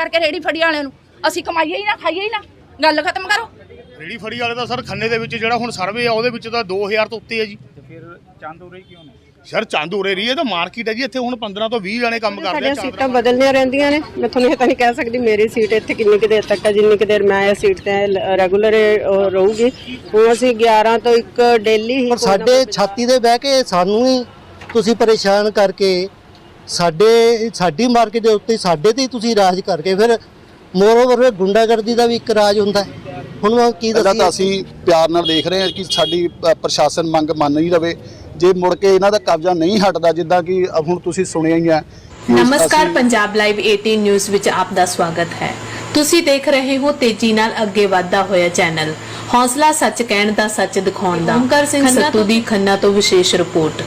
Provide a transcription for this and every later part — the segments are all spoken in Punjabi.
ਕਰਕੇ ਰੇੜੀ ਫੜੀ ਵਾਲਿਆਂ ਨੂੰ। ਅਸੀਂ ਕਮਾਈਏ ਹੀ ਨਾ ਖਾਈਏ ਹੀ ਨਾ। ਗੱਲ ਖਤਮ ਕਰੋ। ਰੇੜੀ ਫੜੀ ਵਾਲੇ ਦਾ ਸਰ ਖੰਨੇ ਦੇ ਵਿੱਚ ਜਿਹੜਾ ਹੁਣ ਸਰਵੇ ਆ ਉਹਦੇ ਵਿੱਚ ਤਾਂ 2000 ਤੋਂ ਉੱਤੇ ਹੈ ਜੀ। ਤੇ ਫਿਰ ਚੰਦ ਉਰੇ ਕਿਉਂ ਨੇ? ਸਰ ਚੰਦ ਉਰੇ ਰਹੀ ਹੈ ਤਾਂ ਮਾਰਕੀਟ ਹੈ ਜੀ। ਇੱਥੇ ਹੁਣ 15 ਤੋਂ 20 ਜਣੇ ਕੰਮ ਕਰਦੇ ਸਾਡੀਆਂ ਆ ਸੀਟਾਂ ਬਦਲਦੀਆਂ ਰਹਿੰਦੀਆਂ ਨੇ। ਮੈਂ ਤੁਹਾਨੂੰ ਇਹ ਤਾਂ ਨਹੀਂ ਕਹਿ ਸਕਦੀ ਮੇਰੀ ਸੀਟ ਇੱਥੇ ਕਿੰਨੀ ਕੁ ਦੇਰ ਤੱਕ ਹੈ ਜਿੰਨੀ ਕੁ ਦੇਰ ਮੈਂ ਇਸ ਸੀਟ ਤੇ ਰੈਗੂਲਰ ਰਹੂਗੀ। ਹੁਣ ਅਸੀਂ 11 ਤੋਂ ਇੱਕ ਡੇਲੀ ਹੀ ਪਰ ਸਾਡੇ ਛਾਤੀ ਦੇ ਬਹਿ ਕੇ ਸਾਨੂੰ ਹੀ ਤੁਸੀਂ ਪਰੇਸ਼ਾਨ ਕਰਕੇ ਸਾਡੇ ਸਾਡੀ ਮਾਰਕੀਟ ਦੇ ਉੱਤੇ ਸਾਡੇ ਤੇ ਹੀ ਤੁਸੀਂ ਰਾਜ ਕਰਕੇ ਫਿਰ ਮੋਰਓਵਰ ਗੁੰਡਾਗਰਦੀ ਦਾ ਵੀ ਇੱਕ ਰਾਜ ਹੁੰਦਾ ਹੈ। ਹੁਣ ਮੈਂ ਕੀ ਪਹਿਲਾਂ ਤਾਂ ਅਸੀਂ ਪਿਆਰ ਨਾਲ ਦੇਖ ਰਹੇ ਹਾਂ ਕਿ ਸਾਡੀ ਪ੍ਰਸ਼ਾਸਨ ਮੰਗ ਮੰਨ ਨਹੀਂ ਰਵੇ। ਜੇ ਮੁੜ ਕੇ ਇਹਨਾਂ ਦਾ ਕਬਜ਼ਾ ਨਹੀਂ ਹਟਦਾ ਜਿੱਦਾਂ ਕਿ ਹੁਣ ਤੁਸੀਂ ਸੁਣਿਆ ਹੀ ਹੈ ਨਮਸਕਾਰ ਪੰਜਾਬ ਲਾਈਵ 18 ਨਿਊਜ਼ ਵਿੱਚ ਆਪ ਦਾ ਸਵਾਗਤ ਹੈ। ਤੁਸੀਂ ਦੇਖ ਰਹੇ ਹੋ ਤੇਜ਼ੀ ਨਾਲ ਅੱਗੇ ਵਧਦਾ ਹੋਇਆ ਚੈਨਲ। ਹੌਸਲਾ ਸੱਚ ਕਹਿਣ ਦਾ ਸੱਚ ਦਿਖਾਉਣ ਦਾ। ਓਮਕਾਰ ਸਿੰਘ ਸੱਤੂ ਦੀ ਖੰਨਾ ਤੋਂ ਵਿਸ਼ੇਸ਼ ਰਿਪੋਰਟ।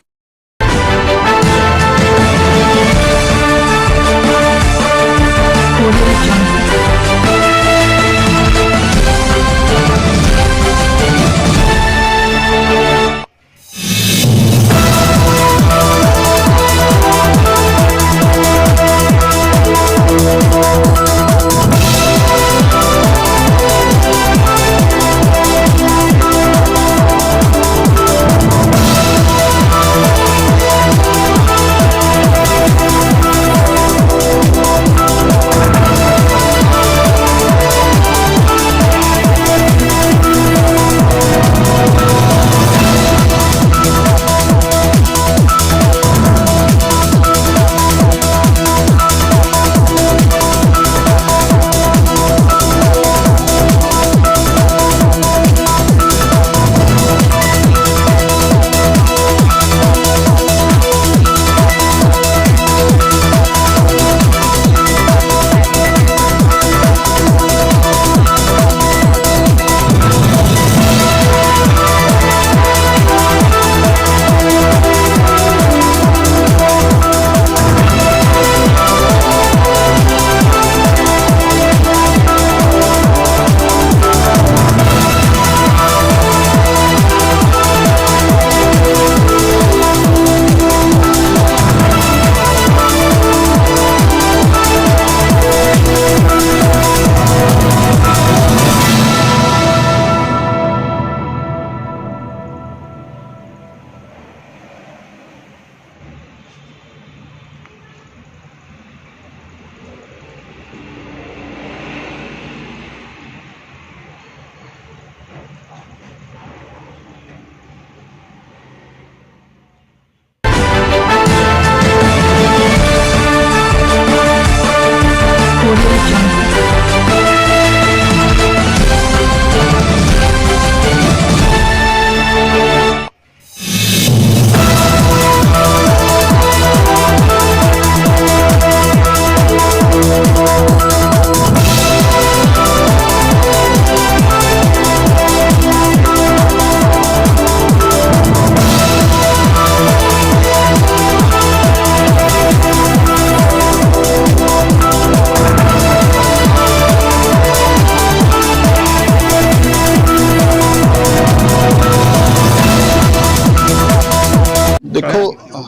ਦੇਖੋ,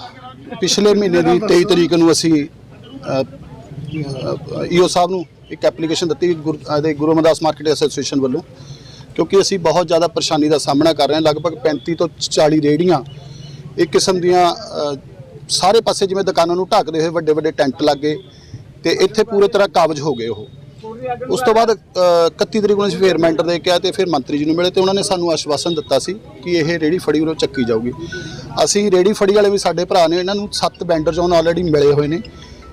ਪਿਛਲੇ ਮਹੀਨੇ ਦੀ 23 ਤਰੀਕ ਨੂੰ ਅਸੀਂ ਈਓ ਸਾਹਿਬ ਨੂੰ ਇੱਕ ਐਪਲੀਕੇਸ਼ਨ ਦਿੱਤੀ ਗੁਰ- ਗੁਰੂ ਅਮਰਦਾਸ ਮਾਰਕੀਟ ਐਸੋਸੀਏਸ਼ਨ ਵੱਲੋਂ, ਕਿਉਂਕਿ ਅਸੀਂ ਬਹੁਤ ਜ਼ਿਆਦਾ ਪਰੇਸ਼ਾਨੀ ਦਾ ਸਾਹਮਣਾ ਕਰ ਰਹੇ ਹਾਂ। ਲਗਭਗ 35 ਤੋਂ 40 ਰੇੜੀਆਂ ਇੱਕ ਕਿਸਮ ਦੀਆਂ ਸਾਰੇ ਪਾਸੇ ਜਿਵੇਂ ਦੁਕਾਨਾਂ ਨੂੰ ਢੱਕਦੇ ਹੋਏ ਵੱਡੇ ਵੱਡੇ ਟੈਂਟ ਲੱਗੇ ਤੇ ਇੱਥੇ ਪੂਰੇ ਤਰ੍ਹਾਂ ਕਾਬਜ ਹੋ ਗਏ ਉਹ। ਉਸ ਤੋਂ ਬਾਅਦ ਅ, 31 ਤਰੀਕ ਨੂੰ ਅਸੀਂ ਫੇਰ ਮੈਂਟਰ ਦੇ ਕੇ ਆਏ ਤੇ ਫਿਰ ਮੰਤਰੀ ਜੀ ਨੂੰ ਮਿਲੇ ਤੇ ਉਹਨਾਂ ਨੇ ਸਾਨੂੰ ਆਸ਼ਵਾਸਨ ਦਿੱਤਾ ਸੀ ਕਿ ਇਹ ਰੇੜੀ ਫੜੀ ਉਰੋਂ ਚੱਕੀ ਜਾਊਗੀ। ਅਸੀਂ ਰੇੜੀ ਫੜੀ ਵਾਲੇ ਵੀ ਸਾਡੇ ਭਰਾ ਨੇ ਇਹਨਾਂ ਨੂੰ ਸੱਤ ਵੈਂਡਰ ਜ਼ੋਨ ਆਲਰੇਡੀ ਮਿਲੇ ਹੋਏ ਨੇ।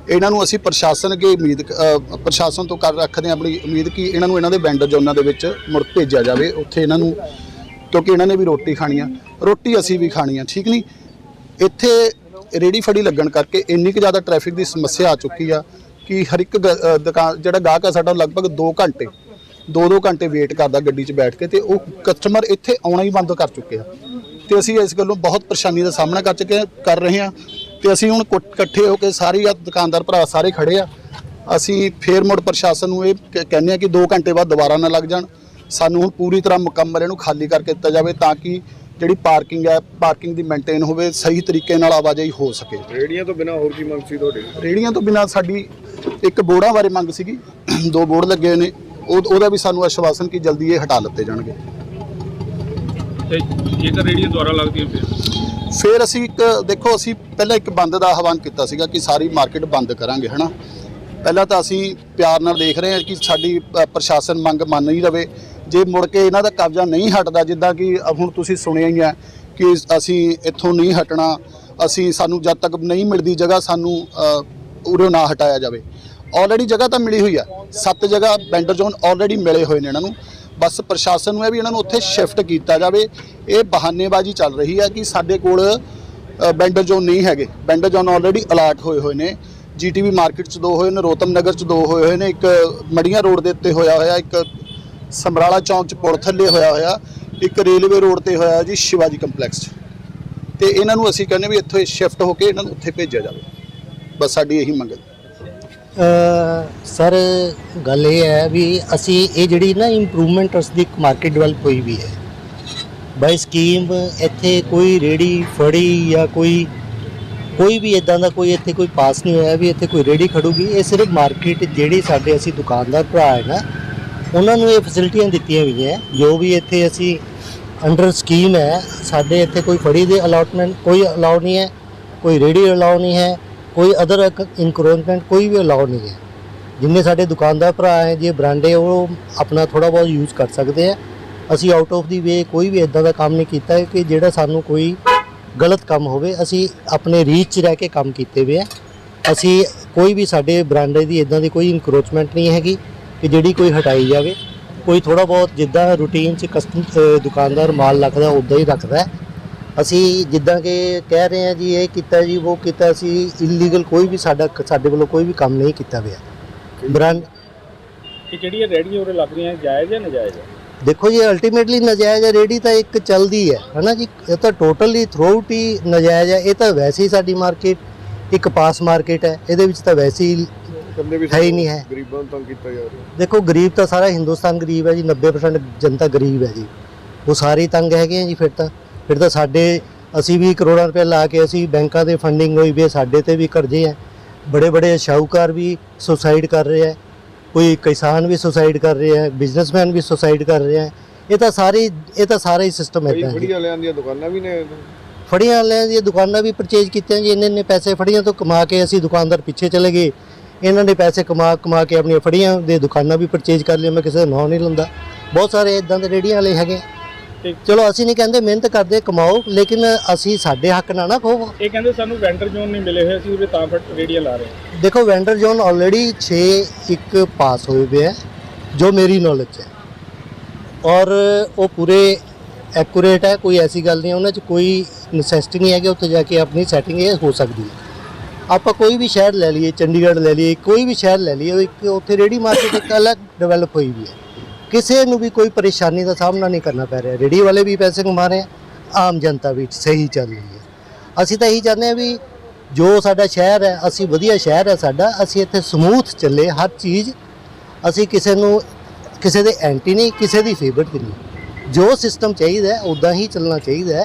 ਇਹਨਾਂ ਨੂੰ ਅਸੀਂ ਪ੍ਰਸ਼ਾਸਨ ਅੱਗੇ ਉਮੀਦ ਪ੍ਰਸ਼ਾਸਨ ਤੋਂ ਕਰ ਰੱਖਦੇ ਹਾਂ ਆਪਣੀ ਉਮੀਦ ਕਿ ਇਹਨਾਂ ਨੂੰ ਇਹਨਾਂ ਦੇ ਵੈਂਡਰ ਜ਼ੋਨਾਂ ਦੇ ਵਿੱਚ ਮੁੜ ਭੇਜਿਆ ਜਾਵੇ ਉੱਥੇ ਇਹਨਾਂ ਨੂੰ ਕਿਉਂਕਿ ਇਹਨਾਂ ਨੇ ਵੀ ਰੋਟੀ ਖਾਣੀ ਆ। ਰੋਟੀ ਅਸੀਂ ਵੀ ਖਾਣੀ ਆ ਠੀਕ ਨਹੀਂ ਇੱਥੇ ਰੇੜੀ ਫੜੀ ਲੱਗਣ ਕਰਕੇ ਇੰਨੀ ਕੁ ਜ਼ਿਆਦਾ ਟ੍ਰੈਫਿਕ ਦੀ ਸਮੱਸਿਆ ਆ ਚੁੱਕੀ ਆ। ਕਿ ਹਰ ਇੱਕ ਗ- ਅ, ਦੁਕਾਨ ਜਿਹੜਾ ਗਾਹਕ ਆ ਸਾਡਾ ਲਗਭਗ 2 ਘੰਟੇ 2-2 ਘੰਟੇ ਵੇਟ ਕਰਦਾ ਗੱਡੀ 'ਚ ਬੈਠ ਕੇ ਤੇ ਉਹ ਕਸਟਮਰ ਇੱਥੇ ਆਉਣਾ ਹੀ ਬੰਦ ਕਰ ਚੁੱਕੇ ਆ। ਤੇ ਅਸੀਂ ਇਸ ਗੱਲੋਂ ਬਹੁਤ ਪਰੇਸ਼ਾਨੀ ਦਾ ਸਾਹਮਣਾ ਕਰ ਚੁੱਕੇ ਕਰ ਰਹੇ ਹਾਂ ਤੇ ਅਸੀਂ ਹੁਣ ਕੁ- ਇਕੱਠੇ ਹੋ ਕੇ ਸਾਰੇ ਆ ਦੁਕਾਨਦਾਰ ਭਰਾ ਸਾਰੇ ਖੜੇ ਆ। ਅਸੀਂ ਫੇਰ ਮੁੜ ਪ੍ਰਸ਼ਾਸਨ ਨੂੰ ਇਹ ਕ- ਕਹਿੰਦੇ ਆ ਕਿ 2 ਘੰਟੇ ਬਾਅਦ ਦੁਬਾਰਾ ਨਾ ਲੱਗ ਜਾਣ। ਸਾਨੂੰ ਹੁਣ ਪੂਰੀ ਤਰ੍ਹਾਂ ਮੁਕੰਮਲ ਇਹਨੂੰ ਖਾਲੀ ਕਰਕੇ ਦਿੱਤਾ ਜਾਵੇ ਤਾਂ ਕਿ ਜਿਹੜੀ ਪਾਰਕਿੰਗ ਹੈ ਪਾਰਕਿੰਗ ਦੀ ਮੇਨਟੇਨ ਹੋਵੇ ਸਹੀ ਤਰੀਕੇ ਨਾਲ ਆਵਾਜਾਈ ਹੋ ਸਕੇ। ਰੇੜੀਆਂ ਤੋਂ ਬਿਨਾ ਹੋਰ ਕੀ ਮੰਗ ਸੀ ਤੁਹਾਡੀ? ਰੇੜੀਆਂ ਤੋਂ ਬਿਨਾਂ ਸਾਡੀ ਇੱਕ ਬੋਰਡਾਂ ਬਾਰੇ ਮੰਗ ਸੀਗੀ। ਦੋ ਬੋਰਡ ਲੱਗੇ ਹੋਏ ਨੇ। ਉਹ ਉਹਦਾ ਵੀ ਸਾਨੂੰ ਆਸ਼ਵਾਸਨ ਕਿ ਜਲਦੀ ਇਹ ਹਟਾ ਲਿੱਤੇ ਜਾਣਗੇ। ਤੇ ਜੇਕਰ ਰੇੜੀਆਂ ਦੁਆਰਾ ਲੱਗਦੀਆਂ ਫਿਰ? ਫਿਰ ਅਸੀਂ ਇੱਕ ਦੇਖੋ ਅਸੀਂ ਪਹਿਲਾਂ ਇੱਕ ਬੰਦ ਦਾ ਆਹਵਾਨ ਕੀਤਾ ਸੀਗਾ ਕਿ ਸਾਰੀ ਮਾਰਕੀਟ ਬੰਦ ਕਰਾਂਗੇ ਹਨਾ? ਪਹਿਲਾਂ ਤਾਂ ਅਸੀਂ ਪਿਆਰ ਨਾਲ ਦੇਖ ਰਹੇ ਹਾਂ ਕਿ ਸਾਡੀ ਅ, ਪ੍ਰਸ਼ਾਸਨ ਮੰਗ ਮੰਨ ਨਹੀਂ ਰਵੇ। ਜੇ ਮੁੜ ਕੇ ਇਹਨਾਂ ਦਾ ਕਬਜ਼ਾ ਨਹੀਂ ਹਟਦਾ ਜਿੱਦਾਂ ਕਿ ਹੁਣ ਤੁਸੀਂ ਸੁਣਿਆ ਹੀ ਹੈ ਕਿ ਅਸੀਂ ਇੱਥੋਂ ਨਹੀਂ ਹਟਣਾ ਅਸੀਂ ਸਾਨੂੰ ਜਦ ਤੱਕ ਨਹੀਂ ਮਿਲਦੀ ਜਗ੍ਹਾ ਸਾਨੂੰ ਅ, ਉਰੋਂ ਨਾ ਹਟਾਇਆ ਜਾਵੇ। ਆਲਰੇਡੀ ਜਗ੍ਹਾ ਤਾਂ ਮਿਲੀ ਹੋਈ ਆ ਸੱਤ ਜਗ੍ਹਾ ਬੈਂਡਰ ਜ਼ੋਨ ਆਲਰੇਡੀ ਮਿਲੇ ਹੋਏ ਨੇ ਇਹਨਾਂ ਨੂੰ। ਬਸ ਪ੍ਰਸ਼ਾਸਨ ਨੂੰ ਇਹ ਵੀ ਇਹਨਾਂ ਨੂੰ ਉੱਥੇ ਸ਼ਿਫਟ ਕੀਤਾ ਜਾਵੇ। ਇਹ ਬਹਾਨੇਬਾਜ਼ੀ ਚੱਲ ਰਹੀ ਹੈ ਕਿ ਸਾਡੇ ਕੋਲ ਬੈਂਡਰ ਜ਼ੋਨ ਨਹੀਂ ਹੈਗੇ। ਬੈਂਡਰ ਜ਼ੋਨ ਆਲਰੇਡੀ ਅਲਾਟ ਹੋਏ ਹੋਏ ਨੇ। ਜੀਟੀਵੀ ਮਾਰਕੀਟ 'ਚ ਦੋ ਹੋਏ ਨੇ ਰੋਤਮ ਨਗਰ 'ਚ ਦੋ ਹੋਏ ਹੋਏ ਨੇ। ਇੱਕ ਮੜੀਆਂ ਰੋਡ ਦੇ ਉੱਤੇ ਹੋਇਆ ਹੋਇਆ ਇੱਕ ਸਮਰਾਲਾ ਚੌਂਕ 'ਚ ਪੁਲ ਥੱਲੇ ਹੋਇਆ ਹੋਇਆ, ਇੱਕ ਰੇਲਵੇ ਰੋਡ ਤੇ ਹੋਇਆ ਜੀ ਸ਼ਿਵਾਜੀ ਕੰਪਲੈਕਸ 'ਚ। ਤੇ ਇਹਨਾਂ ਨੂੰ ਅਸੀਂ ਕਹਿੰਦੇ ਵੀ ਇੱਥੇ ਸ਼ਿਫਟ ਹੋ ਕੇ ਇਹਨਾਂ ਨੂੰ ਉੱਥੇ ਭੇਜਿਆ ਜਾਵੇ। ਬਸ ਸਾਡੀ ਇਹੀ ਮੰਗ ਹੈ। ਸਰ, ਗੱਲ ਇਹ ਹੈ ਵੀ ਅਸੀਂ ਇਹ ਜਿਹੜੀ ਨਾ ਇੰਪਰੂਵਮੈਂਟ ਉਸ ਦੀ ਮਾਰਕੀਟ ਡਿਵੈਲਪ ਹੋਈ ਵੀ ਹੈ। ਬਾਈ ਸਕੀਮ ਇੱਥੇ ਕੋਈ ਰੇੜੀ ਫੜੀ ਜਾਂ ਕੋਈ ਕੋਈ ਵੀ ਇਦਾਂ ਦਾ ਕੋਈ ਇੱਥੇ ਕੋਈ ਪਾਸ ਨਹੀਂ ਹੋਇਆ ਵੀ ਇੱਥੇ ਕੋਈ ਰੇੜੀ ਖੜੂਗੀ। ਇਹ ਸਿਰਫ ਮਾਰਕੀਟ ਜਿਹੜੀ ਸਾਡੇ ਅਸੀਂ ਦੁਕਾਨਦਾਰ ਭਰਾ ਹੈ ਨਾ ਉਹਨਾਂ ਨੂੰ ਇਹ ਫੈਸਿਲਿਟੀਆਂ ਦਿੱਤੀਆਂ ਹੋਈਆਂ। ਜੋ ਵੀ ਇੱਥੇ ਅਸੀਂ ਅੰਡਰ ਸਕੀਮ ਹੈ, ਸਾਡੇ ਇੱਥੇ ਕੋਈ ਫੜੀ ਦੇ ਅਲਾਟਮੈਂਟ ਕੋਈ ਅਲਾਉ ਨਹੀਂ ਹੈ, ਕੋਈ ਰੇੜੀ ਅਲਾਉ ਨਹੀਂ ਹੈ, ਕੋਈ ਅਦਰ ਇਨਕਰੋਚਮੈਂਟ ਕੋਈ ਵੀ ਅਲਾਉ ਨਹੀਂ ਹੈ। ਜਿੰਨੇ ਸਾਡੇ ਦੁਕਾਨਦਾਰ ਭਰਾ ਹੈ, ਜੇ ਬ੍ਰਾਂਡੇ ਉਹ ਆਪਣਾ ਥੋੜਾ ਬਹੁਤ ਯੂਜ਼ ਕਰ ਸਕਦੇ ਆ ਅਸੀਂ ਆਊਟ ਆਫ ਦੀ ਵੇ ਕੋਈ ਵੀ ਇਦਾਂ ਦਾ ਕੰਮ ਨਹੀਂ ਕੀਤਾ ਕਿ ਜਿਹੜਾ ਸਾਨੂੰ ਕੋਈ ਗਲਤ ਕੰਮ ਹੋਵੇ, ਅਸੀਂ ਆਪਣੇ ਰੀਚ 'ਚ ਰਹਿ ਕੇ ਕੰਮ ਕੀਤੇ ਹੋਏ ਆ ਅਸੀਂ ਕੋਈ ਵੀ ਸਾਡੇ ਬ੍ਰਾਂਡੇ ਦੀ ਇਦਾਂ ਦੀ ਕੋਈ ਇਨਕਰੋਚਮੈਂਟ ਨਹੀਂ ਹੈਗੀ। ਕਿ ਜਿਹੜੀ ਕੋਈ ਹਟਾਈ ਜਾਵੇ ਕੋਈ ਥੋੜਾ ਬਹੁਤ ਜਿੱਦਾਂ ਰੂਟੀਨ 'ਚ ਕਸਟਮ ਦੁਕਾਨਦਾਰ ਮਾਲ ਰੱਖਦਾ ਉਦਾਂ ਹੀ ਰੱਖਦਾ ਹੈ। ਅਸੀਂ ਜਿੱਦਾਂ ਕਿ ਕਹਿ ਰਹੇ ਹਾਂ ਜੀ ਇਹ ਕੀਤਾ ਜੀ ਉਹ ਕੀਤਾ ਅਸੀਂ ਇਲੀਗਲ ਕੋਈ ਵੀ ਸਾਡਾ ਸਾਡੇ ਵੱਲੋਂ ਕੋਈ ਵੀ ਕੰਮ ਨਹੀਂ ਕੀਤਾ ਹੋਇਆ ਬ੍ਰਾਂਡ ਕਿ ਜਿਹੜੀਆਂ ਰੇੜੀਆਂ ਉਰੇ ਲੱਗ ਰਹੀਆਂ ਜਾਇਜ਼ ਜਾਂ ਨਜਾਇਜ਼? ਹੈ ਦੇਖੋ ਜੀ ਅਲਟੀਮੇਟਲੀ ਨਜਾਇਜ਼ ਹੈ ਰੇੜੀ ਤਾਂ ਇੱਕ ਚੱਲਦੀ ਹੈ ਹਨਾ ਜੀ? ਇਹ ਤਾਂ ਟੋਟਲੀ ਥਰੂਆਊਟ ਹੀ ਨਜਾਇਜ਼ ਹੈ। ਇਹ ਤਾਂ ਵੈਸੇ ਹੀ ਸਾਡੀ ਮਾਰਕੀਟ ਇੱਕ ਪਾਸ ਮਾਰਕੀਟ ਹੈ ਇਹਦੇ ਵਿੱਚ ਤਾਂ ਵੈਸੇ ਹੀ ਕਹਿੰਦੇ ਵੀ ਹੈ ਹੀ ਨਹੀਂ ਹੈ। ਗਰੀਬਾਂ ਨੂੰ ਤੰਗ ਕੀਤਾ ਜਾ ਰਿਹਾ। ਦੇਖੋ ਗਰੀਬ ਤਾਂ ਸਾਰਾ ਹਿੰਦੁਸਤਾਨ ਗਰੀਬ ਹੈ ਜੀ 90% ਜਨਤਾ ਗਰੀਬ ਹੈ ਜੀ। ਉਹ ਸਾਰੇ ਹੀ ਤੰਗ ਹੈਗੇ ਆ ਜੀ ਫਿਰ ਤਾਂ। ਫਿਰ ਤਾਂ ਸਾਡੇ ਅਸੀਂ ਵੀ ਕਰੋੜਾਂ ਰੁਪਏ ਲਾ ਕੇ ਅਸੀਂ ਬੈਂਕਾਂ ਦੇ ਫੰਡਿੰਗ ਹੋਈ ਵੀ ਹੈ, ਸਾਡੇ ਤੇ ਵੀ ਕਰਜ਼ੇ ਹੈ ਬੜੇ ਬੜੇ ਸ਼ਾਹੂਕਾਰ ਵੀ ਸੁਸਾਈਡ ਕਰ ਰਹੇ ਹੈ ਕੋਈ ਕਿਸਾਨ ਵੀ ਸੁਸਾਈਡ ਕਰ ਰਹੇ ਹੈ ਬਿਜ਼ਨਸਮੈਨ ਵੀ ਸੁਸਾਈਡ ਕਰ ਰਹੇ ਹੈ। ਇਹ ਤਾਂ ਸਾਰੀ ਇਹ ਤਾਂ ਸਾਰਾ ਹੀ ਸਿਸਟਮ ਹੈ ਫੜੀ ਵਾਲਿਆਂ ਦੀਆਂ ਦੁਕਾਨਾਂ ਵੀ ਨੇ ਫੜੀਆਂ ਵਾਲਿਆਂ ਦੀਆਂ ਦੁਕਾਨਾਂ ਵੀ ਪਰਚੇਜ ਕੀਤੀਆਂ ਜੀ ਇੰਨੇ ਇੰਨੇ ਪੈਸੇ ਫੜੀਆਂ ਤੋਂ ਕਮਾ ਕੇ ਅਸੀਂ ਦੁਕਾਨਦਾਰ ਪਿੱਛੇ ਚਲੇ ਗਏ। ਇਹਨਾਂ ਨੇ ਪੈਸੇ ਕਮਾ ਕਮਾ ਕੇ ਆਪਣੀਆਂ ਫੜੀਆਂ ਦੇ ਦੁਕਾਨਾਂ ਵੀ ਪਰਚੇਜ ਕਰ ਲਈਆਂ ਮੈਂ ਕਿਸੇ ਦਾ ਨਾਂ ਨਹੀਂ ਲੰਦਾ। ਬਹੁਤ ਸਾਰੇ ਇਦਾਂ ਦੇ ਰੇੜੀਆਂ ਵਾਲੇ ਹੈਗੇ। ਚਲੋ ਅਸੀਂ ਨਹੀਂ ਕਹਿੰਦੇ ਮਿਹਨਤ ਕਰਦੇ ਕਮਾਓ ਲੇਕਿਨ ਅਸੀਂ ਸਾਡੇ ਹੱਕ ਨਾ ਨਾ ਖੋਵੋ। ਇਹ ਕਹਿੰਦੇ ਸਾਨੂੰ ਵੈਂਡਰ ਜ਼ੋਨ ਨਹੀਂ ਮਿਲੇ ਹੋਏ ਅਸੀਂ ਉਰੇ ਤਾਂ ਫਿਰ ਰੇੜੀਆਂ ਲਾ ਰਹੇ ਦੇਖੋ ਵੈਂਡਰ ਜ਼ੋਨ ਆਲਰੇਡੀ 6 ਇੱਕ ਪਾਸ ਹੋਏ ਹੋਏ ਹੈ ਜੋ ਮੇਰੀ ਨੌਲੇਜ ਹੈ। ਔਰ ਉਹ ਪੂਰੇ ਐਕੂਰੇਟ ਹੈ ਕੋਈ ਐਸੀ ਗੱਲ ਨਹੀਂ ਉਹਨਾਂ 'ਚ ਕੋਈ ਨੈਸੈਸਿਟੀ ਨਹੀਂ ਹੈ ਕਿ ਉੱਥੇ ਜਾ ਕੇ ਆਪਣੀ ਸੈਟਿੰਗ ਇਹ ਹੋ ਸਕਦੀ ਹੈ। ਆਪਾਂ ਕੋਈ ਵੀ ਸ਼ਹਿਰ ਲੈ ਲਈਏ, ਚੰਡੀਗੜ੍ਹ ਲੈ ਲਈਏ, ਕੋਈ ਵੀ ਸ਼ਹਿਰ ਲੈ ਲਈਏ ਇੱਕ ਉੱਥੇ ਰੇੜੀ ਮਾਰਕੀਟ ਇੱਕ ਅਲੱਗ ਡਿਵੈਲਪ ਹੋਈ ਵੀ ਹੈ। ਕਿਸੇ ਨੂੰ ਵੀ ਕੋਈ ਪਰੇਸ਼ਾਨੀ ਦਾ ਸਾਹਮਣਾ ਨਹੀਂ ਕਰਨਾ ਪੈ ਰਿਹਾ। ਰੇੜੀ ਵਾਲੇ ਵੀ ਪੈਸੇ ਕਮਾ ਰਹੇ ਆ, ਆਮ ਜਨਤਾ ਵੀ ਸਹੀ ਚੱਲ ਰਹੀ ਹੈ। ਅਸੀਂ ਤਾਂ ਇਹੀ ਚਾਹੁੰਦੇ ਹਾਂ ਵੀ ਜੋ ਸਾਡਾ ਸ਼ਹਿਰ ਹੈ, ਅਸੀਂ ਵਧੀਆ ਸ਼ਹਿਰ ਹੈ ਸਾਡਾ, ਅਸੀਂ ਇੱਥੇ ਸਮੂਥ ਚੱਲੇ, ਹਰ ਚੀਜ਼ ਅਸੀਂ ਕਿਸੇ ਨੂੰ, ਕਿਸੇ ਦੇ ਐਂਟੀ ਨਹੀਂ, ਕਿਸੇ ਦੀ ਫੇਵਰਟ ਨਹੀਂ। ਜੋ ਸਿਸਟਮ ਚਾਹੀਦਾ ਉਦਾਂ ਹੀ ਚੱਲਣਾ ਚਾਹੀਦਾ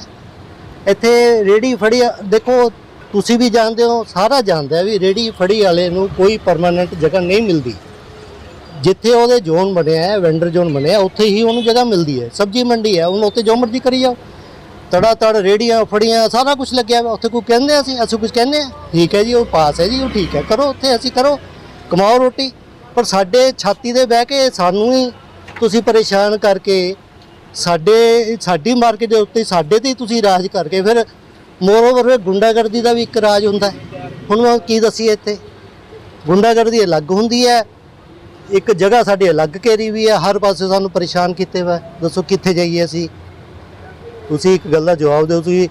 ਇੱਥੇ ਰੇੜੀ ਫੜੀ ਦੇਖੋ ਤੁਸੀਂ ਵੀ ਜਾਣਦੇ ਹੋ, ਸਾਰਾ ਜਾਣਦਾ ਵੀ ਰੇੜੀ ਫੜੀ ਵਾਲੇ ਨੂੰ ਕੋਈ ਪਰਮਾਨੈਂਟ ਜਗ੍ਹਾ ਨਹੀਂ ਮਿਲਦੀ। ਜਿੱਥੇ ਉਹਦੇ ਜ਼ੋਨ ਬਣਿਆ ਹੈ ਵੈਂਡਰ ਜ਼ੋਨ ਬਣਿਆ ਉੱਥੇ ਹੀ ਉਹਨੂੰ ਜਗ੍ਹਾ ਮਿਲਦੀ ਹੈ। ਸਬਜ਼ੀ ਮੰਡੀ ਹੈ, ਉਹਨੂੰ ਉੱਥੇ ਜੋ ਮਰਜ਼ੀ ਕਰੀ ਜਾਓ। ਤੜਾ ਤੜ ਰੇੜੀਆਂ ਫੜੀਆਂ, ਸਾਰਾ ਕੁਝ ਲੱਗਿਆ ਹੋਇਆ, ਉੱਥੇ ਕੋਈ ਕਹਿੰਦੇ ਅਸੀਂ? ਅਸੀਂ ਕੁਝ ਕਹਿੰਦੇ ਆ? ਠੀਕ ਹੈ ਜੀ, ਉਹ ਪਾਸ ਹੈ ਜੀ, ਉਹ ਠੀਕ ਹੈ। ਕਰੋ ਉੱਥੇ, ਅਸੀਂ ਕਰੋ। ਕਮਾਓ ਰੋਟੀ। ਪਰ ਸਾਡੇ ਛਾਤੀ ਦੇ ਬਹਿ ਕੇ ਸਾਨੂੰ ਹੀ ਤੁਸੀਂ ਪਰੇਸ਼ਾਨ ਕਰਕੇ, ਸਾਡੇ, ਸਾਡੀ ਮਾਰਕੀਟ ਦੇ ਉੱਤੇ, ਸਾਡੇ ਤੇ ਹੀ ਤੁਸੀਂ ਰਾਜ ਕਰਕੇ ਫਿਰ ਮੋਰਓਵਰ ਗੁੰਡਾਗਰਦੀ ਦਾ ਵੀ ਇੱਕ ਰਾਜ ਹੁੰਦਾ ਹੁਣ ਮੈਂ ਕੀ ਦਸੀਏ ਇੱਥੇ? ਗੁੰਡਾਗਰਦੀ ਅਲੱਗ ਹੁੰਦੀ ਹੈ। ਇੱਕ ਜਗ੍ਹਾ ਸਾਡੇ ਅਲੱਗ ਘੇਰੀ ਵੀ ਹੈ। ਹਰ ਪਾਸੇ ਸਾਨੂੰ ਪਰੇਸ਼ਾਨ ਕੀਤੇ ਵਾ। ਦੱਸੋ ਕਿੱਥੇ ਜਾਈਏ ਅਸੀਂ? ਤੁਸੀਂ ਇੱਕ ਗੱਲ ਦਾ ਜਵਾਬ ਦਿਓ। ਤੁਸੀਂ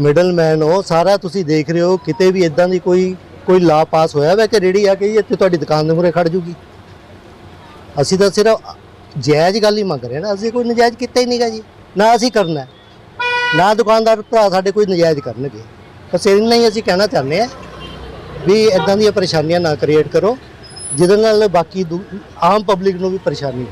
ਮਿਡਲਮੈਨ ਹੋ। ਸਾਰਾ ਤੁਸੀਂ ਦੇਖ ਰਹੇ ਹੋ। ਕਿਤੇ ਵੀ ਇਦਾਂ ਦੀ ਕੋਈ ਕੋਈ ਲਾ ਪਾਸ ਹੋਇਆ ਵਾ ਕਿ ਰੇੜੀ ਆ ਕੇ ਜੀ ਇੱਥੇ ਤੁਹਾਡੀ ਦੁਕਾਨ ਦੇ ਮੂਹਰੇ ਖੜ ਜੂਗੀ? ਅਸੀਂ ਤਾਂ ਸਿਰਫ ਜਾਇਜ਼ ਗੱਲ ਹੀ ਮੰਗ ਰਹੇ ਨਾ। ਅਸੀਂ ਕੋਈ ਨਜਾਇਜ਼ ਕੀਤਾ ਹੀ ਨਹੀਂਗਾ ਜੀ। ਨਾ ਅਸੀਂ ਕਰਨਾ ਨਾ ਦੁਕਾਨਦਾਰ ਭਰਾ ਸਾਡੇ ਕੋਈ ਨਜਾਇਜ਼ ਕਰਨਗੇ। ਬਸ ਇੰਨਾ ਹੀ ਅਸੀਂ ਕਹਿਣਾ ਚਾਹੁੰਦੇ ਆ ਵੀ ਇਦਾਂ ਦੀਆਂ ਪਰੇਸ਼ਾਨੀਆਂ ਨਾ ਕ੍ਰੀਏਟ ਕਰੋ, ਜਿਹਦੇ ਨਾਲ ਬਾਕੀ ਦੂ- ਆਮ ਪਬਲਿਕ ਨੂੰ ਵੀ ਪਰੇਸ਼ਾਨੀ ਹੋ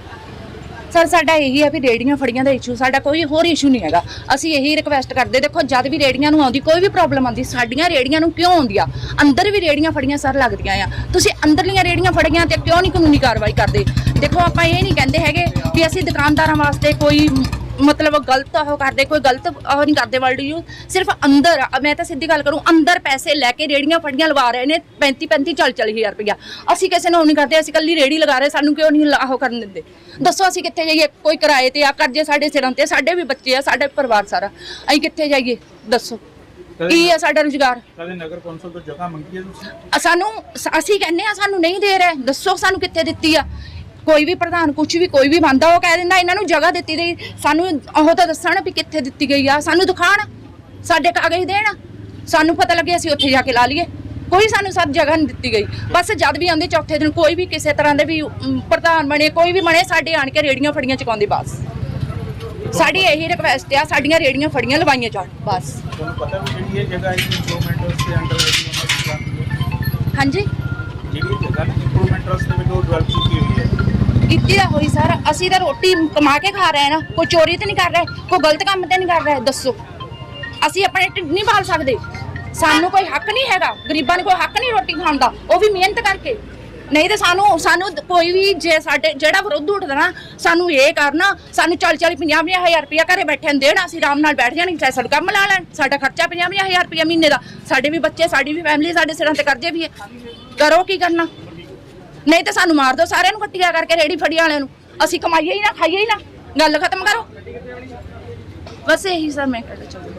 ਸਰ, ਸਾਡਾ ਇਹੀ ਹੈ ਵੀ ਰੇੜੀਆਂ ਫੜੀਆਂ ਦਾ ਇਸ਼ੂ ਸਾਡਾ ਕੋਈ ਹੋਰ ਇਸ਼ੂ ਨਹੀਂ ਹੈਗਾ। ਅਸੀਂ ਇਹੀ ਰਿਕਵੈਸਟ ਕਰਦੇ, ਦੇਖੋ, ਜਦ ਵੀ ਰੇੜੀਆਂ ਨੂੰ ਆਉਂਦੀ, ਕੋਈ ਵੀ ਪ੍ਰੋਬਲਮ ਆਉਂਦੀ, ਸਾਡੀਆਂ ਰੇੜੀਆਂ ਨੂੰ ਕਿਉਂ ਆਉਂਦੀ ਆ ਅੰਦਰ ਵੀ ਰੇੜੀਆਂ ਫੜੀਆਂ ਸਰ ਲੱਗਦੀਆਂ ਆ। ਤੁਸੀਂ ਅੰਦਰਲੀਆਂ ਰੇੜੀਆਂ ਫੜੀਆਂ ਤੇ ਕਿਉਂ ਨਹੀਂ ਕਾਨੂੰਨੀ ਕਾਰਵਾਈ ਕਰਦੇ? ਦੇਖੋ, ਆਪਾਂ ਇਹ ਨਹੀਂ ਕਹਿੰਦੇ ਹੈਗੇ ਵੀ ਅਸੀਂ ਦੁਕਾਨਦਾਰਾਂ ਵਾਸਤੇ ਕੋਈ ਮਤਲਬ ਗਲਤ ਉਹ ਕਰਦੇ ਕੋਈ ਗਲਤ ਉਹ ਨਹੀਂ ਕਰਦੇ ਵਰਡ ਯੂਜ਼ ਸਿਰਫ ਅੰਦਰ ਆ, ਮੈਂ ਤਾਂ ਸਿੱਧੀ ਗੱਲ ਕਰੂੰ ਅੰਦਰ ਪੈਸੇ ਲੈ ਕੇ ਰੇੜੀਆਂ ਫੜੀਆਂ ਲਵਾ ਰਹੇ ਨੇ 35 35 40 40 ਹਜ਼ਾਰ ਰੁਪਇਆ ਅਸੀਂ ਕਿਸੇ ਨੂੰ ਉਹ ਨਹੀਂ ਕਰਦੇ ਅਸੀਂ ਕੱਲੀ ਰੇੜੀ ਲਗਾ ਰਹੇ ਸਾਨੂੰ ਕਿਉਂ ਨਹੀਂ ਲਾ- ਉਹ ਕਰਨ ਦਿੰਦੇ? ਦੱਸੋ ਅਸੀਂ ਕਿੱਥੇ ਜਾਈਏ? ਕੋਈ ਕਿਰਾਏ ਤੇ ਆ ਕਰਜ਼ੇ ਸਾਡੇ ਸਿਰਾਂ ਤੇ ਸਾਡੇ ਵੀ ਬੱਚੇ ਆ ਸਾਡੇ ਪਰਿਵਾਰ ਸਾਰਾ। ਅਸੀਂ ਕਿੱਥੇ ਜਾਈਏ? ਦੱਸੋ। ਕੀ ਆ ਸਾਡਾ ਰੁਜ਼ਗਾਰ? ਕਦੇ ਨਗਰ ਕੌਂਸਲ ਤੋਂ ਜਗ੍ਹਾ ਮੰਗੀ ਹੈ ਤੁਸੀਂ? ਸਾਨੂੰ ਸ- ਅਸੀਂ ਕਹਿੰਦੇ ਆ ਸਾਨੂੰ ਨਹੀਂ ਦੇ ਰਹੇ। ਦੱਸੋ ਸਾਨੂੰ ਕਿੱਥੇ ਦਿੱਤੀ ਆ? ਕੋਈ ਵੀ ਪ੍ਰਧਾਨ ਕੁਝ ਵੀ ਕੋਈ ਵੀ ਬੰਦਾ ਉਹ ਕਹਿ ਦਿੰਦਾ ਇਹਨਾਂ ਨੂੰ ਜਗ੍ਹਾ ਦਿੱਤੀ ਗਈ। ਸਾਨੂੰ ਉਹ ਤਾਂ ਦੱਸਣ ਵੀ ਕਿੱਥੇ ਦਿੱਤੀ ਗਈ ਆ। ਸਾਨੂੰ ਦਿਖਾਣ ਸਾਡੇ ਕਾਗਜ਼ ਦੇਣ। ਸਾਨੂੰ ਪਤਾ ਲੱਗੇ ਅਸੀਂ ਉੱਥੇ ਜਾ ਕੇ ਲਾ ਲਈਏ। ਕੋਈ ਸਾਨੂੰ ਸਭ ਜਗ੍ਹਾ ਨਹੀਂ ਦਿੱਤੀ ਗਈ। ਬਸ ਜਦ ਵੀ ਆਉਂਦੇ ਚੌਥੇ ਦਿਨ ਕੋਈ ਵੀ ਕਿਸੇ ਤਰ੍ਹਾਂ ਦੇ ਵੀ ਪ੍ਰਧਾਨ ਬਣੇ ਕੋਈ ਵੀ ਬਣੇ ਸਾਡੇ ਆਣ ਕੇ ਰੇੜੀਆਂ ਫੜੀਆਂ ਚੁਕਾਉਂਦੇ ਬਸ। ਸਾਡੀ ਇਹੀ ਰਿਕਵੈਸਟ ਆ ਸਾਡੀਆਂ ਰੇੜੀਆਂ ਫੜੀਆਂ ਲਵਾਈਆਂ ਜਾਣ ਬਸ। ਤੁਹਾਨੂੰ ਪਤਾ ਵੀ ਜਿਹੜੀ ਇਹ ਜਗ੍ਹਾ ਇੰਪਰੂਵਮੈਂਟ ਅੰਡਰ ਹੈਗੀ ਹਾਂਜੀ? ਜਿਹੜੀ ਇਹ ਜਗ੍ਹਾ ਇੰਪਰੂਵਮੈਂਟ ਵਾਸਤੇ ਵੀ ਉਹ ਡਿਵੈਲਪ ਕੀਤੀ ਹੋਈ ਹੈ। ਕੀਤੀ ਤਾਂ ਹੋਈ ਸਰ। ਅਸੀਂ ਤਾਂ ਰੋਟੀ ਕਮਾ ਕੇ ਖਾ ਰਹੇ ਨਾ। ਕੋਈ ਚੋਰੀ ਤੇ ਨਹੀਂ ਕਰ ਰਿਹਾ, ਕੋਈ ਗਲਤ ਕੰਮ ਤੇ ਨਹੀਂ ਕਰ ਰਿਹਾ, ਦੱਸੋ। ਅਸੀਂ ਆਪਣੇ ਢਿੱਡ ਨਹੀਂ ਪਾਲ ਸਕਦੇ। ਸਾਨੂੰ ਕੋਈ ਹੱਕ ਨਹੀਂ ਹੈਗਾ। ਗਰੀਬਾਂ ਨੂੰ ਕੋਈ ਹੱਕ ਨਹੀਂ ਰੋਟੀ ਖਾਣ ਦਾ। ਉਹ ਵੀ ਮਿਹਨਤ ਕਰਕੇ। ਨਹੀਂ ਤੇ ਸਾਨੂੰ ਸਾਨੂੰ ਕੋਈ ਵੀ ਜੇ ਸਾਡੇ, ਜਿਹੜਾ ਵਿਰੋਧ ਉੱਠਦਾ ਨਾ, ਸਾਨੂੰ ਇਹ ਕਰਨਾ। ਸਾਨੂੰ 40 40 50 50 ਹਜ਼ਾਰ ਰੁਪਇਆ ਘਰੇ ਬੈਠੇ ਨੂੰ ਦੇਣ। ਅਸੀਂ ਆਰਾਮ ਨਾਲ ਬੈਠ ਜਾਣੀ, ਚਾਹੇ ਸਾਡਾ ਕੰਮ ਲਾ ਲੈਣ। ਸਾਡਾ ਖਰਚਾ 50 50 ਹਜ਼ਾਰ ਰੁਪਇਆ ਮਹੀਨੇ ਦਾ। ਸਾਡੇ ਵੀ ਬੱਚੇ, ਸਾਡੀ ਵੀ ਫੈਮਿਲੀ ਸਾਡੇ ਸਿਰਾਂ ਤੇ ਕਰਜ਼ੇ ਵੀ ਹੈ। ਕਰੋ ਕੀ ਕਰਨਾ? ਨਹੀਂ ਤਾਂ ਸਾਨੂੰ ਮਾਰ ਦਿਓ, ਸਾਰਿਆਂ ਨੂੰ ਕੱਟਿਆ ਕਰਕੇ ਰੇੜੀ ਫੜੀ ਵਾਲਿਆਂ ਨੂੰ। ਅਸੀਂ ਕਮਾਈਏ ਹੀ ਨਾ, ਖਾਈਏ ਹੀ ਨਾ। ਗੱਲ ਖਤਮ ਕਰੋ। ਬਸ ਇਹੀ ਸਰ ਮੈਂ ਕਹਿਣਾ ਚਾਹੁੰਦੀ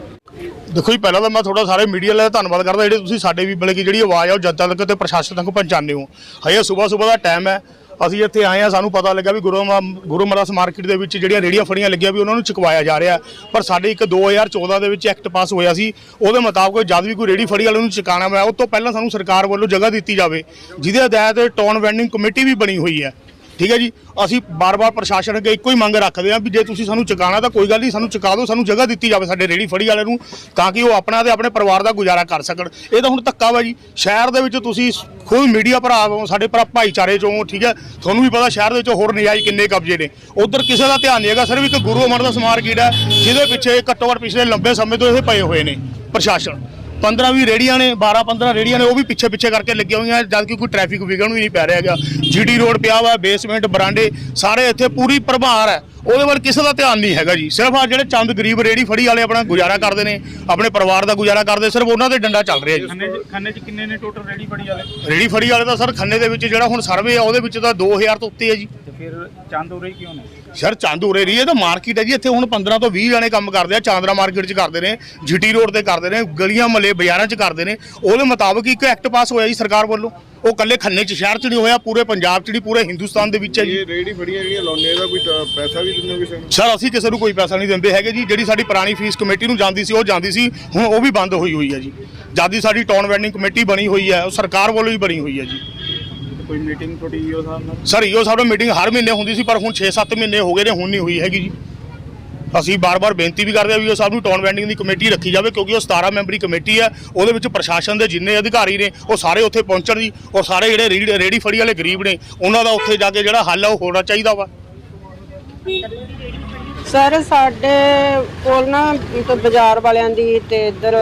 ਦੇਖੋ ਜੀ, ਪਹਿਲਾਂ ਤਾਂ ਮੈਂ ਤੁਹਾਡਾ ਸਾਰੇ ਮੀਡੀਆ ਵਾਲਿਆਂ ਦਾ ਧੰਨਵਾਦ ਕਰਦਾ, ਜਿਹੜੇ ਤੁਸੀਂ ਸਾਡੇ ਵੀ ਬਲੇ ਜਿਹੜੀ ਆਵਾਜ਼ ਆ ਉਹ ਜਨਤਾ ਤੱਕ ਤੇ ਪ੍ਰਸ਼ਾਸਨ ਤੱਕ ਪਹੁੰਚਾਉਂਦੇ ਹੋ। ਹਜੇ ਸਵੇਰ ਸਵੇਰ ਦਾ ਟਾਈਮ ਹੈ। ਅਸੀਂ ਇੱਥੇ ਆਏ ਆ ਸਾਨੂੰ ਪਤਾ ਲੱਗਾ ਵੀ ਗੁਰੂ ਮਾ- ਗੁਰੂ ਮਹਾਰਾਜ ਮਾਰਕੀਟ ਦੇ ਵਿੱਚ ਜਿਹੜੀਆਂ ਰੇੜੀਆਂ ਫੜੀਆਂ ਲੱਗੀਆਂ ਵੀ ਉਹਨਾਂ ਨੂੰ ਚੁਕਵਾਇਆ ਜਾ ਰਿਹਾ। ਪਰ ਸਾਡੇ ਇੱਕ 2014 ਦੇ ਵਿੱਚ ਐਕਟ ਪਾਸ ਹੋਇਆ ਸੀ, ਉਹਦੇ ਮੁਤਾਬਕ ਜਦ ਵੀ ਕੋਈ ਰੇੜੀ ਫੜੀ ਵਾਲੇ ਨੂੰ ਚੁਕਾਉਣਾ ਹੋਇਆ ਉਸ ਤੋਂ ਪਹਿਲਾਂ ਸਾਨੂੰ ਸਰਕਾਰ ਵੱਲੋਂ ਜਗ੍ਹਾ ਦਿੱਤੀ ਜਾਵੇ, ਜਿਹਦੇ ਅਧਾਇਤ ਟਾਊਨ ਵੈਂਡਿੰਗ ਕਮੇਟੀ ਵੀ ਬਣੀ ਹੋਈ ਹੈ। ਠੀਕ ਹੈ ਜੀ? ਅਸੀਂ ਬਾਰ-ਬਾਰ ਪ੍ਰਸ਼ਾਸਨ ਅੱਗੇ ਇੱਕੋ ਹੀ ਮੰਗ ਰੱਖਦੇ ਹਾਂ ਵੀ ਜੇ ਤੁਸੀਂ ਸਾਨੂੰ ਚੁਕਾਉਣਾ ਤਾਂ ਕੋਈ ਗੱਲ ਨਹੀਂ, ਸਾਨੂੰ ਚੁਕਾ ਦਿਓ, ਸਾਨੂੰ ਜਗ੍ਹਾ ਦਿੱਤੀ ਜਾਵੇ ਸਾਡੇ ਰੇੜੀ ਫੜੀ ਵਾਲੇ ਨੂੰ ਤਾਂ ਕਿ ਉਹ ਆਪਣਾ ਤੇ ਆਪਣੇ ਪਰਿਵਾਰ ਦਾ ਗੁਜ਼ਾਰਾ ਕਰ ਸਕਣ। ਇਹ ਤਾਂ ਹੁਣ ਧੱਕਾ ਵਾ ਜੀ। ਸ਼ਹਿਰ ਦੇ ਵਿੱਚ ਤੁਸੀਂ ਖੁਦ ਮੀਡੀਆ ਭਰਾ ਹੋ, ਸਾਡੇ ਭਰਾ ਭਾਈਚਾਰੇ ਚੋਂ, ਠੀਕ ਹੈ? ਤੁਹਾਨੂੰ ਵੀ ਪਤਾ ਸ਼ਹਿਰ ਦੇ ਵਿੱਚ ਹੋਰ ਨਜਾਇਜ਼ ਕਿੰਨੇ ਕਬਜ਼ੇ ਨੇ। ਉਧਰ ਕਿਸੇ ਦਾ ਧਿਆਨ ਨਹੀਂ ਹੈਗਾ, ਸਿਰਫ ਇੱਕ ਗੁਰੂ ਅਮਰ ਦਾ ਮਾਰਕੀਟ ਹੈ ਜਿਹਦੇ ਪਿੱਛੇ ਘੱਟੋ ਘੱਟ ਪਿਛਲੇ ਲੰਬੇ ਸਮੇਂ ਤੋਂ ਇਹ ਪਏ ਹੋਏ ਨੇ ਪ੍ਰਸ਼ਾਸਨ। 15 ਵੀ ਰੇੜੀਆਂ ਨੇ 12 15 ਰੇੜੀਆਂ ਨੇ ਉਹ ਵੀ ਪਿੱਛੇ ਪਿੱਛੇ ਕਰਕੇ ਲੱਗੀਆਂ ਹੋਈਆਂ ਜਦ ਕਿ ਕੋਈ ਟ੍ਰੈਫਿਕ ਵਿਗੜਨ ਵੀ ਨਹੀਂ ਪੈ ਰਿਹਾ ਹੈਗਾ। ਜੀਟੀ ਰੋਡ ਪਿਆ ਵਾ ਬੇਸਮੈਂਟ ਬਰਾਂਡੇ ਸਾਰੇ ਇੱਥੇ ਪੂਰੀ ਪ੍ਰਭਾਰ ਹੈ। ਉਹਦੇ ਵੱਲ ਕਿਸੇ ਦਾ ਧਿਆਨ ਨਹੀਂ ਹੈਗਾ ਜੀ। ਸਿਰਫ ਆ ਜਿਹੜੇ ਚੰਦ ਗਰੀਬ ਰੇੜੀ ਫੜੀ ਵਾਲੇ ਆਪਣਾ ਗੁਜ਼ਾਰਾ ਕਰਦੇ ਨੇ ਆਪਣੇ ਪਰਿਵਾਰ ਦਾ ਗੁਜ਼ਾਰਾ ਕਰਦੇ ਸਿਰਫ ਉਹਨਾਂ ਦੇ ਡੰਡਾ ਚੱਲ ਰਿਹਾ ਜੀ। ਖੰਨੇ 'ਚ ਖੰਨੇ 'ਚ ਕਿੰਨੇ ਨੇ ਟੋਟਲ ਰੈਡੀ ਫੜੀ ਵਾਲੇ? ਰੇੜੀ ਫੜੀ ਵਾਲੇ ਦਾ ਸਰ ਖੰਨੇ ਦੇ ਵਿੱਚ ਜਿਹੜਾ ਹੁਣ ਸਰਵੇ ਆ ਉਹਦੇ ਵਿੱਚ ਤਾਂ 2000 ਤੋਂ ਉੱਤੇ ਹੈ ਜੀ। ਤੇ ਫਿਰ ਚੰਦ ਉਰੇ ਕਿਉਂ ਨੇ? ਸਰ ਚਾਂਦੂਰੇ ਰਹੀ ਇਹ ਤਾਂ ਮਾਰਕੀਟ ਹੈ ਜੀ ਇੱਥੇ ਹੁਣ 15 ਤੋਂ 20 ਜਣੇ ਕੰਮ ਕਰਦੇ ਆ ਚਾਂਦਰਾ ਮਾਰਕੀਟ 'ਚ ਕਰਦੇ ਨੇ ਜੀਟੀ ਰੋਡ ਤੇ ਕਰਦੇ ਨੇ ਗਲੀਆਂ ਮੱਲੇ ਬਾਜ਼ਾਰਾਂ 'ਚ ਕਰਦੇ ਨੇ। ਉਹਦੇ ਮੁਤਾਬਕ ਇੱਕ ਐਕਟ ਪਾਸ ਹੋਇਆ ਜੀ ਸਰਕਾਰ ਵੱਲੋਂ। ਉਹ ਕੱਲੇ ਖੰਨੇ 'ਚ ਸ਼ਹਿਰ 'ਚ ਨਹੀਂ ਹੋਇਆ ਪੂਰੇ ਪੰਜਾਬ 'ਚ ਨਹੀਂ ਪੂਰੇ ਹਿੰਦੁਸਤਾਨ ਦੇ ਵਿੱਚ ਹੈ ਜੀ। ਇਹ ਰੇੜੀ ਫੜੀਆਂ ਜਿਹੜੀਆਂ ਲਾਉਂਦੇ ਇਹਦਾ ਕੋਈ ਪੈਸਾ ਵੀ ਦਿੰਦੇ ਕਿਸੇ ਨੂੰ? ਸਰ ਅਸੀਂ ਕਿਸੇ ਨੂੰ ਕੋਈ ਪੈਸਾ ਨਹੀਂ ਦਿੰਦੇ ਹੈਗੇ ਜੀ। ਜਿਹੜੀ ਸਾਡੀ ਪੁਰਾਣੀ ਫੀਸ ਕਮੇਟੀ ਨੂੰ ਜਾਂਦੀ ਸੀ ਉਹ ਜਾਂਦੀ ਸੀ ਹੁਣ ਉਹ ਵੀ ਬੰਦ ਹੋਈ ਹੋਈ ਹੈ ਜੀ। ਜਦ ਦੀ ਸਾਡੀ ਟਾਊਨ ਵੈਂਡਿੰਗ ਕਮੇਟੀ ਬਣੀ ਹੋਈ ਹੈ ਉਹ ਸਰਕਾਰ ਵੱਲੋਂ ਹੀ ਬਣੀ ਹੋਈ ਹੈ ਜੀ। ਕੋਈ ਮੀਟਿੰਗ ਤੁਹਾਡੀ ਉਹ ਸਾਹਿਬ ਨਾਲ? ਸਰ ਇਹੋ ਸਾਡੇ ਮੀਟਿੰਗ ਹਰ ਮਹੀਨੇ ਹੁੰਦੀ ਸੀ ਪਰ ਹੁਣ 6-7 ਮਹੀਨੇ ਹੋ ਗਏ ਨੇ ਹੁਣ ਨਹੀਂ ਹੋਈ ਹੈਗੀ ਜੀ। ਅਸੀਂ ਬਾਰ-ਬਾਰ ਬੇਨਤੀ ਵੀ ਕਰਦੇ ਆ ਵੀ ਉਹ ਸਭ ਨੂੰ ਟਾਊਨ ਵੈਂਡਿੰਗ ਦੀ ਕਮੇਟੀ ਰੱਖੀ ਜਾਵੇ ਕਿਉਂਕਿ ਉਹ 17 ਮੈਂਬਰੀ ਕਮੇਟੀ ਹੈ ਉਹਦੇ ਵਿੱਚ ਪ੍ਰਸ਼ਾਸਨ ਦੇ ਜਿੰਨੇ ਅਧਿਕਾਰੀ ਨੇ ਉਹ ਸਾਰੇ ਉੱਥੇ ਪਹੁੰਚਣ ਜੀ। ਔਰ ਸਾਰੇ ਜਿਹੜੇ ਰੇੜੀ- ਫੜੀ ਵਾਲੇ ਗਰੀਬ ਨੇ ਉਹਨਾਂ ਦਾ ਉੱਥੇ ਜਾ ਕੇ ਜਿਹੜਾ ਹੱਲ ਹੈ ਉਹ ਹੋਣਾ ਚਾਹੀਦਾ ਵਾ। ਸਰ ਸਾਡੇ ਕੋਲ ਨਾ ਬਾਜ਼ਾਰ ਵਾਲਿਆਂ ਦੀ ਤੇ ਇੱਧਰ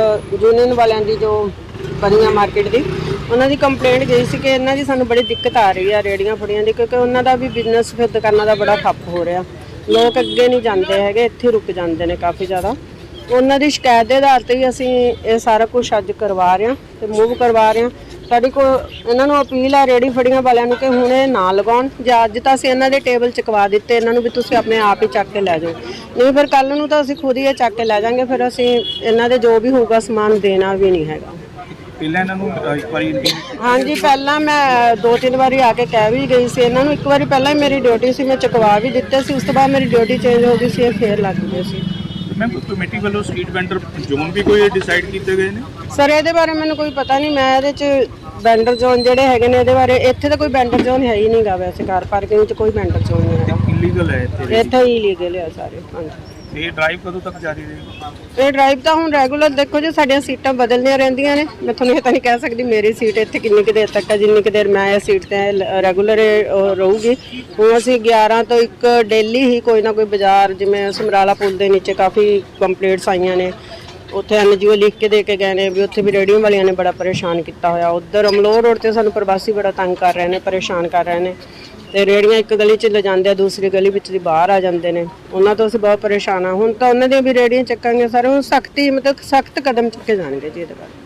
ਯੂਨੀਅਨ ਵਾਲਿਆਂ ਦੀ ਜੋ ਵਧੀਆ ਮਾਰਕੀਟ ਦੀ। ਉਹਨਾਂ ਦੀ ਕੰਪਲੇਂਟ ਗਈ ਸੀ ਕਿ ਇਹਨਾਂ ਦੀ ਸਾਨੂੰ ਬੜੀ ਦਿੱਕਤ ਆ ਰਹੀ ਆ ਰੇੜੀਆਂ ਫੜੀਆਂ ਦੀ, ਕਿਉਂਕਿ ਉਹਨਾਂ ਦਾ ਵੀ ਬਿਜ਼ਨਸ ਫਿਰ ਦੁਕਾਨਾਂ ਦਾ ਬੜਾ ਠੱਪ ਹੋ ਰਿਹਾ। ਲੋਕ ਅੱਗੇ ਨਹੀਂ ਜਾਂਦੇ ਹੈਗੇ, ਇੱਥੇ ਰੁਕ ਜਾਂਦੇ ਨੇ ਕਾਫੀ ਜ਼ਿਆਦਾ। ਉਹਨਾਂ ਦੀ ਸ਼ਿਕਾਇਤ ਦੇ ਆਧਾਰ ਤੇ ਹੀ ਅਸੀਂ ਇਹ ਸਾਰਾ ਕੁਝ ਅੱਜ ਕਰਵਾ ਰਹੇ ਹਾਂ ਤੇ ਮੂਵ ਕਰਵਾ ਰਹੇ ਹਾਂ। ਸਾਡੀ ਕੋ ਇਹਨਾਂ ਨੂੰ ਅਪੀਲ ਆ ਰੇੜੀ ਫੜੀਆਂ ਵਾਲਿਆਂ ਨੂੰ ਕਿ ਹੁਣ ਇਹ ਨਾ ਲਗਾਉਣ। ਜਾਂ ਅੱਜ ਤਾਂ ਅਸੀਂ ਇਹਨਾਂ ਦੇ ਟੇਬਲ ਚਕਵਾ ਦਿੱਤੇ, ਇਹਨਾਂ ਨੂੰ ਵੀ ਤੁਸੀਂ ਆਪਣੇ ਆਪ ਹੀ ਚੱਕ ਕੇ ਲੈ ਜਾਓ। ਨਹੀਂ ਫਿਰ ਕੱਲ ਨੂੰ ਤਾਂ ਅਸੀਂ ਖੁਦ ਹੀ ਇਹ ਚੱਕ ਕੇ ਲੈ ਜਾਾਂਗੇ ਫਿਰ ਅਸੀਂ ਇਹਨਾਂ ਦੇ ਜੋ ਵੀ ਹੋਊਗਾ ਸਮਾਨ ਦੇਣਾ ਵੀ ਨਹੀਂ ਹੈਗਾ। ਪਹਿਲਾਂ ਇਹਨਾਂ ਨੂੰ ਅ, ਇੱਕ ਵਾਰੀ ਇੰਟੀਮ ਹਾਂਜੀ ਪਹਿਲਾਂ ਮੈਂ ਦੋ ਤਿੰਨ ਵਾਰੀ ਆ ਕੇ ਕਹਿ ਵੀ ਗਈ ਸੀ ਇਹਨਾਂ ਨੂੰ। ਇੱਕ ਵਾਰੀ ਪਹਿਲਾਂ ਹੀ ਮੇਰੀ ਡਿਊਟੀ ਸੀ ਮੈਂ ਚੁਕਵਾ ਵੀ ਦਿੱਤੇ ਸੀ ਉਸ ਤੋਂ ਬਾਅਦ ਮੇਰੀ ਡਿਊਟੀ ਚੇਂਜ ਹੋ ਗਈ ਸੀ ਇਹ ਫੇਰ ਲੱਗ ਗਏ ਸੀ। ਮੈਂ ਕਮੇਟੀ ਵੱਲੋਂ ਸਟਰੀਟ ਵੈਂਡਰ ਜ਼ੋਨ ਵੀ ਕੋਈ ਡਿਸਾਈਡ ਕੀਤੇ ਗਏ ਨੇ? ਸਰ ਇਹਦੇ ਬਾਰੇ ਮੈਨੂੰ ਕੋਈ ਪਤਾ ਨਹੀਂ ਮੈਂ ਇਹਦੇ ਚ ਵੈਂਡਰ ਜ਼ੋਨ ਜਿਹੜੇ ਹੈਗੇ ਨੇ ਇਹਦੇ ਬਾਰੇ ਇੱਥੇ ਤਾਂ ਕੋਈ ਵੈਂਡਰ ਜ਼ੋਨ ਹੈ ਹੀ ਨਹੀਂਗਾ ਵੈਸੇ ਕਾਰ ਪਾਰਕਿੰਗ ਚ ਕੋਈ ਵੈਂਡਰ ਜ਼ੋਨ ਨਹੀਂ ਹੈਗਾ। ਇਲੀਗਲ ਹੈ ਇੱਥੇ ਇੱਥੇ ਹੀ ਲੀਗਲ ਆ ਸਾਰੇ ਹਾਂਜੀ। ਇਹ ਡਰਾਈਵ ਕਦੋਂ ਤੱਕ ਜਾਰੀ ਰਹੇਗੀ? ਇਹ ਡਰਾਈਵ ਤਾਂ ਹੁਣ ਰੈਗੂਲਰ ਦੇਖੋ ਜੀ, ਸਾਡੀਆਂ ਸੀਟਾਂ ਬਦਲਦੀਆਂ ਰਹਿੰਦੀਆਂ ਨੇ। ਮੈਂ ਤੁਹਾਨੂੰ ਇਹ ਤਾਂ ਨਹੀਂ ਕਹਿ ਸਕਦੀ ਮੇਰੀ ਸੀਟ ਇੱਥੇ ਕਿੰਨੀ ਕੁ ਦੇਰ ਤੱਕ ਹੈ ਜਿੰਨੀ ਕੁ ਦੇਰ ਮੈਂ ਇਹ ਸੀਟ ਤੇ ਰੈਗੂਲਰ ਰਹੂਗੀ। ਹੁਣ ਅਸੀਂ 11 ਤੋਂ ਇੱਕ ਡੇਲੀ ਹੀ ਕੋਈ ਨਾ ਕੋਈ ਬਾਜ਼ਾਰ, ਜਿਵੇਂ ਸਮਰਾਲਾ ਪੁਲ ਦੇ ਨੀਚੇ ਕਾਫੀ ਕੰਪਲੇਂਟਸ ਆਈਆਂ ਨੇ। ਉੱਥੇ ਐਨਜੀਓ ਲਿਖ ਕੇ ਦੇ ਕੇ ਗਏ ਨੇ ਵੀ ਉੱਥੇ ਵੀ ਰੇਡੀਓ ਵਾਲਿਆਂ ਨੇ ਬੜਾ ਪਰੇਸ਼ਾਨ ਕੀਤਾ ਹੋਇਆ। ਉਧਰ ਅਮਲੋਹ ਰੋਡ ਤੇ ਸਾਨੂੰ ਪ੍ਰਵਾਸੀ ਬੜਾ ਤੰਗ ਕਰ ਰਹੇ ਨੇ, ਪਰੇਸ਼ਾਨ ਕਰ ਰਹੇ ਨੇ। ਤੇ ਰੇੜੀਆਂ ਇੱਕ ਗਲੀ 'ਚ ਲਿਜਾਂਦੇ ਆ, ਦੂਸਰੀ ਗਲੀ ਵਿੱਚ ਦੀ ਬਾਹਰ ਆ ਜਾਂਦੇ ਨੇ। ਉਹਨਾਂ ਤੋਂ ਅਸੀਂ ਬਹੁਤ ਪਰੇਸ਼ਾਨ ਆ। ਹੁਣ ਤਾਂ ਉਹਨਾਂ ਦੀਆਂ ਵੀ ਰੇੜੀਆਂ ਚੱਕਾਂਗੇ ਸਰ ਹੁਣ ਸਖਤੀ, ਮਤਲਬ ਸਖਤ ਕਦਮ ਚੁੱਕੇ ਜਾਣਗੇ ਜੀ ਇਹਦੇ ਬਾਰੇ।